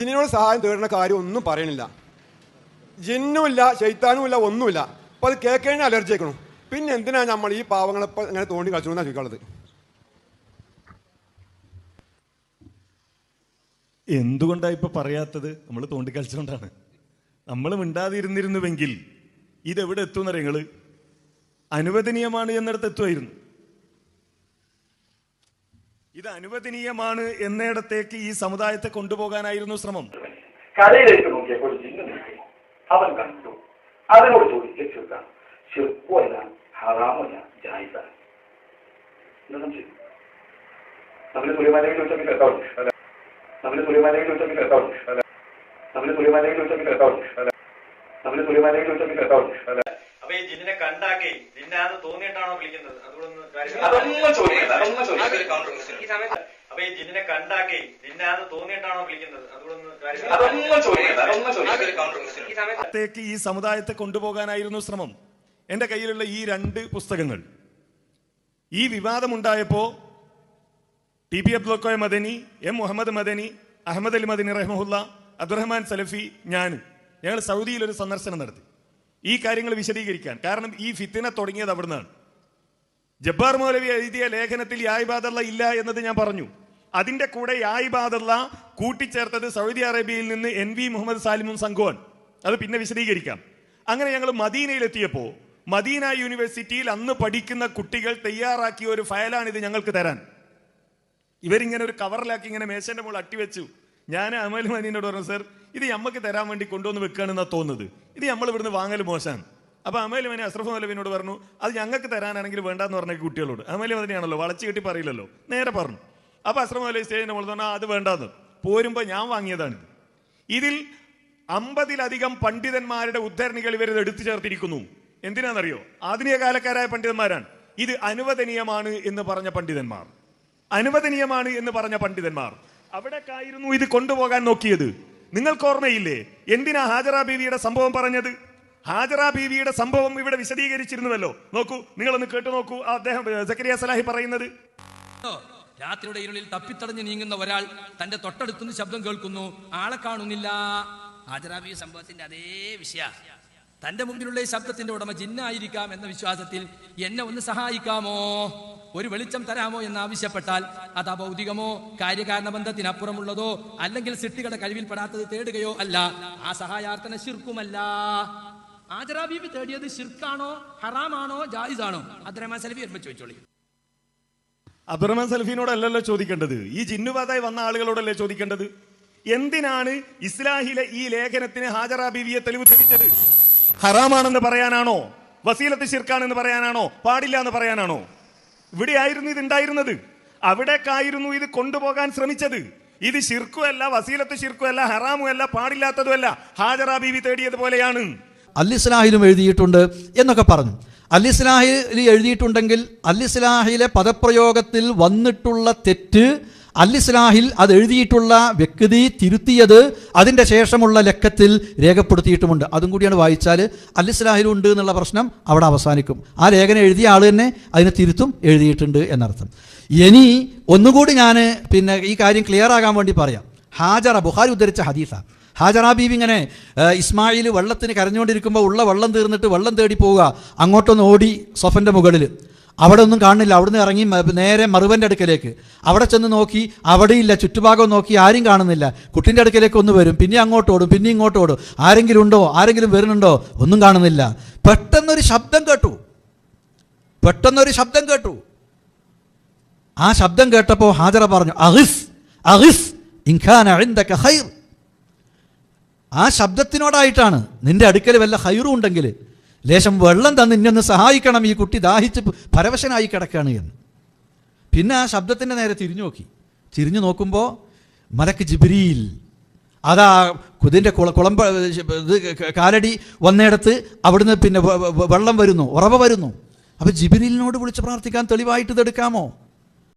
ജിന്നിനോട് സഹായം തേടുന്ന കാര്യം ഒന്നും പറയണില്ല. ജിന്നുമില്ല ശൈത്താനുമില്ല ഒന്നുമില്ല. അപ്പൊ അത് കേൾക്കഴിഞ്ഞ അലർജി ആക്കണം പിന്നെ എന്തിനാ നമ്മൾ ഈ പാവങ്ങളെ ഇങ്ങനെ തോണ്ടി കളിച്ചു എന്നാ ചോദിക്കാനുള്ളത്? എന്തുകൊണ്ടാ ഇപ്പൊ പറയാത്തത്? നമ്മൾ തോണ്ടി തോണ്ടിക്കളിച്ചുകൊണ്ടാണ് നമ്മൾ മിണ്ടാതിരുന്നിരുന്നുവെങ്കിൽ ഇതെവിടെ എത്തുന്ന നിങ്ങൾ? അനുവദനീയമാണ് എന്നിടത്ത് എത്തുമായിരുന്നു. ഇത് അനുവദനീയമാണ് എന്നിടത്തേക്ക് ഈ സമുദായത്തെ കൊണ്ടുപോകാനായിരുന്നു ശ്രമം. കരയിലേക്ക് നോക്കിയപ്പോൾ അവൻ കണ്ടു. അതിനോട് ചോദിച്ചു ചെറുപ്പമല്ല ഹറാമല്ല ജായിസാണ് നമ്മൾ സുലൈമാനേക്ക് ചോദിച്ചാൽ കേട്ടോ. നമ്മൾ സുലൈമാനേക്ക് ചോദിച്ചാൽ കേട്ടോ. നമ്മൾ സുലൈമാനേക്ക് ചോദിച്ചാൽ കേട്ടോ. നമ്മൾ ചോദിച്ചാൽ കേട്ടോ. അപ്പൊ ഈ ജിന്നിനെ കണ്ടാക്കി ജിന്നാന്ന് തോന്നിയിട്ടാണോ വിളിക്കുന്നത്? അതുകൊണ്ടൊന്ന് കാര്യം- അതൊന്നും ചോദിക്കണ്ട അതൊന്നും ചോദിക്കണ്ട. ഈ സമയത്ത് അപ്പൊ ഈ ജിന്നിനെ കണ്ടാക്കി ജിന്നാന്ന് തോന്നിയിട്ടാണോ വിളിക്കുന്നത്? അതുകൊണ്ടൊന്ന് കാര്യം- അതൊന്നും ചോദിക്കണ്ട അതൊന്നും ചോദിക്കണ്ട. ഈ സമുദായത്തെ കൊണ്ടുപോകാനായിരുന്നു ശ്രമം. എന്റെ കയ്യിലുള്ള ഈ രണ്ട് പുസ്തകങ്ങൾ. ഈ വിവാദമുണ്ടായപ്പോൾ T P Abdulkoya Madani M Muhammad Madani Ahmed Ali Madani Rahmullah Abdurahman Salafi ഞാൻ ഞങ്ങൾ സൗദിയിൽ ഒരു സന്ദർശനം നടത്തി. ഈ കാര്യങ്ങൾ വിശദീകരിക്കാൻ. കാരണം ഈ ഫിത്തിന തുടങ്ങിയത് അവിടുന്നാണ്. ജബ്ബാർ മൗലവി എഴുതിയ ലേഖനത്തിൽ യായിബാദല്ല ഇല്ല എന്നത് ഞാൻ പറഞ്ഞു. അതിന്റെ കൂടെ യായിബാദല്ല കൂട്ടിച്ചേർത്തത് സൗദി അറേബ്യയിൽ നിന്ന് എൻ വി മുഹമ്മദ് സാലിമും സംഘവും അത് പിന്നെ വിശദീകരിക്കാം. അങ്ങനെ ഞങ്ങൾ മദീനയിലെത്തിയപ്പോൾ മദീന യൂണിവേഴ്സിറ്റിയിൽ അന്ന് പഠിക്കുന്ന കുട്ടികൾ തയ്യാറാക്കിയ ഒരു ഫയലാണ് ഇത് ഞങ്ങൾക്ക് തരാൻ. ഇവരിങ്ങനെ ഒരു കവറിലാക്കി ഇങ്ങനെ മേശന്റെ മുകളിൽ അട്ടിവെച്ചു. ഞാൻ അമൽ മദീനോട് പറഞ്ഞു സർ ഇത് നമ്മക്ക് തരാൻ വേണ്ടി കൊണ്ടുവന്ന് വെക്കുകയാണെന്നാ തോന്നുന്നത്. ഇത് നമ്മൾ ഇവിടുന്ന് വാങ്ങൽ മോശമാണ്. അപ്പൊ അമൽ മനി അസ്രഫ് നലവിനോട് പറഞ്ഞു അത് ഞങ്ങൾക്ക് തരാനാണെങ്കിൽ വേണ്ടാന്ന് പറഞ്ഞ കുട്ടികളോട്. അമേലി മദനിയാണല്ലോ വളച്ചു കെട്ടി പറയില്ലല്ലോ. നേരെ പറഞ്ഞു. അപ്പൊ അസ്രഫ് അലൈഹി സ്റ്റേജിന്റെ മുകളിൽ പറഞ്ഞാൽ അത് വേണ്ടാന്ന്. പോരുമ്പോ ഞാൻ വാങ്ങിയതാണിത് ഇതിൽ അമ്പതിലധികം പണ്ഡിതന്മാരുടെ ഉദ്ധരണികൾ ഇവർ എടുത്തു ചേർത്തിരിക്കുന്നു. എന്തിനാണെന്നറിയോ ആധുനിക കാലക്കാരായ പണ്ഡിതന്മാരാണ്. ഇത് അനുവദനീയമാണ് എന്ന് പറഞ്ഞ പണ്ഡിതന്മാർ. അനുവദനീയമാണ് എന്ന് പറഞ്ഞ പണ്ഡിതന്മാർ. അവിടേക്കായിരുന്നു ഇത് കൊണ്ടുപോകാൻ നോക്കിയത്. നിങ്ങൾക്ക് ഓർമ്മയില്ലേ എന്തിനാ ഹാജറ ബീവിയുടെ സംഭവം പറഞ്ഞത്? ഹാജറ ബീവിയുടെ സംഭവം ഇവിടെ വിശദീകരിച്ചിരുന്നുവല്ലോ നോക്കൂ നിങ്ങളൊന്ന് കേട്ടു നോക്കൂ അദ്ദേഹം സക്കരിയ സലാഹി പറയുന്നത്. രാത്രിയുടെ ഇരുളിൽ തപ്പിത്തടഞ്ഞ് നീങ്ങുന്ന ഒരാൾ തന്റെ തൊട്ടടുത്തുനിന്ന് ശബ്ദം കേൾക്കുന്നു. ആളെ കാണുന്നില്ല. ഹാജറാബി സംഭവത്തിന്റെ അതേ വിഷയ. തന്റെ മുമ്പിലുള്ള ഈ ശബ്ദത്തിന്റെ ഉടമ ജിന്നായിരിക്കാം എന്ന വിശ്വാസത്തിൽ എന്നെ ഒന്ന് സഹായിക്കാമോ? ഒരു വെളിച്ചം തരാമോ എന്ന് ആവശ്യപ്പെട്ടാൽ അത് അഭൗതികമോ കാര്യകാരണ ബന്ധത്തിനപ്പുറമുള്ളതോ അല്ലെങ്കിൽ സിട്ടികളുടെ കഴിവിൽപ്പെടാത്തത് തേടുകയോ അല്ല. ആ സഹായാർത്ഥന ശിർക്കുമല്ല. ആജറാബീബി തേടിയത് ശിർക്കാണോ ഹറാമാണോ ജായിസാണോ? അബ്ദുറഹ്മാൻ സലഫി എന്ന് ചോദിച്ചോളി. അബ്ദുറഹ്മാൻ സൽഫീനോടല്ലല്ലോ ചോദിക്കേണ്ടത്? ഈ ജിന്നുവാതായി വന്ന ആളുകളോടല്ലേ ചോദിക്കേണ്ടത്? എന്തിനാണ് ഇസ്ലാഹിലെ ഈ ലേഖനത്തിന് ഹാജറ ബീവിയെ തെളിവ് ധരിച്ചത് ഹറാമാണെന്ന് പറയാനാണോ? വസീലത്ത് ഷിർക്കാണെന്ന് പറയാനാണോ? പാടില്ല എന്ന് പറയാനാണോ? ഇവിടെ ആയിരുന്നു ഇത് ഉണ്ടായിരുന്നത് അവിടേക്കായിരുന്നു ഇത് കൊണ്ടുപോകാൻ ശ്രമിച്ചത്. ഇത് ശിർക്കുമല്ല വസീലത്ത് ശിർക്കുമല്ല ഹറാമുമല്ല പാടില്ലാത്തതുമല്ല. ഹാജറ ബീവി തേടിയതുപോലെയാണ്. അല്ലിസ്ലാഹിലും എഴുതിയിട്ടുണ്ട് എന്നൊക്കെ പറഞ്ഞു. അല്ലിസ്ലാഹിൽ എഴുതിയിട്ടുണ്ടെങ്കിൽ അല്ലിസ്ലാഹിലെ പദപ്രയോഗത്തിൽ വന്നിട്ടുള്ള തെറ്റ് അല്ലിസ്ലാഹിൽ അത് എഴുതിയിട്ടുള്ള വ്യക്തി തിരുത്തിയത് അതിന്റെ ശേഷമുള്ള ലക്കത്തിൽ രേഖപ്പെടുത്തിയിട്ടുമുണ്ട്. അതും കൂടിയാണ് വായിച്ചാൽ അല്ലിസ്ലാഹിലുണ്ട് എന്നുള്ള പ്രശ്നം അവിടെ അവസാനിക്കും. ആ ലേഖനം എഴുതിയ ആൾ തന്നെ അതിനെ തിരുത്തും എഴുതിയിട്ടുണ്ട് എന്നർത്ഥം. ഇനി ഒന്നുകൂടി ഞാൻ പിന്നെ ഈ കാര്യം ക്ലിയർ ആകാൻ വേണ്ടി പറയാം. ഹാജറ ബുഹാരി ഉദ്ധരിച്ച ഹദീസ. ഹാജറ ബീബി ഇങ്ങനെ ഇസ്മായിൽ വെള്ളത്തിന് കരഞ്ഞുകൊണ്ടിരിക്കുമ്പോൾ ഉള്ള വെള്ളം തീർന്നിട്ട് വെള്ളം തേടി പോവുക അങ്ങോട്ടൊന്ന് ഓടി സൊഫന്റെ മുകളിൽ അവിടെ ഒന്നും കാണുന്നില്ല അവിടുന്ന് ഇറങ്ങി നേരെ മറുവന്റെ അടുക്കലേക്ക്. അവിടെ ചെന്ന് നോക്കി അവിടെയില്ല. ചുറ്റുഭാഗം നോക്കി ആരും കാണുന്നില്ല. കുട്ടിന്റെ അടുക്കലേക്ക് ഒന്ന് വരും. പിന്നെ അങ്ങോട്ട് ഓടും. പിന്നെ ഇങ്ങോട്ട് ഓടും. ആരെങ്കിലും ഉണ്ടോ? ആരെങ്കിലും വരുന്നുണ്ടോ? ഒന്നും കാണുന്നില്ല. പെട്ടെന്നൊരു ശബ്ദം കേട്ടു. പെട്ടെന്നൊരു ശബ്ദം കേട്ടു. ആ ശബ്ദം കേട്ടപ്പോൾ ഹാജറ പറഞ്ഞു അഹിസ് അഹിസ് ഇൻഖാന ഇൻദക ഖൈർ. ആ ശബ്ദത്തിനോടായിട്ടാണ്. നിന്റെ അടുക്കൽ വല്ല ഹൈറും ഉണ്ടെങ്കിൽ ലേശം വെള്ളം തന്ന് ഇന്നൊന്ന് സഹായിക്കണം ഈ കുട്ടി ദാഹിച്ച് പരവശനായി കിടക്കുകയാണ് എന്ന്. പിന്നെ ആ ശബ്ദത്തിന്റെ നേരെ തിരിഞ്ഞു നോക്കി. തിരിഞ്ഞു നോക്കുമ്പോൾ മലക്ക് ജിബ്രീൽ. അതാ കുതിന്റെ കുള കുളമ്പ ഇത് കാലടി വന്നിടത്ത് അവിടുന്ന് പിന്നെ വെള്ളം വരുന്നു ഉറവ വരുന്നു. അപ്പോൾ ജിബിരിലിനോട് വിളിച്ച് പ്രാർത്ഥിക്കാൻ തെളിവായിട്ട് ഇതെടുക്കാമോ?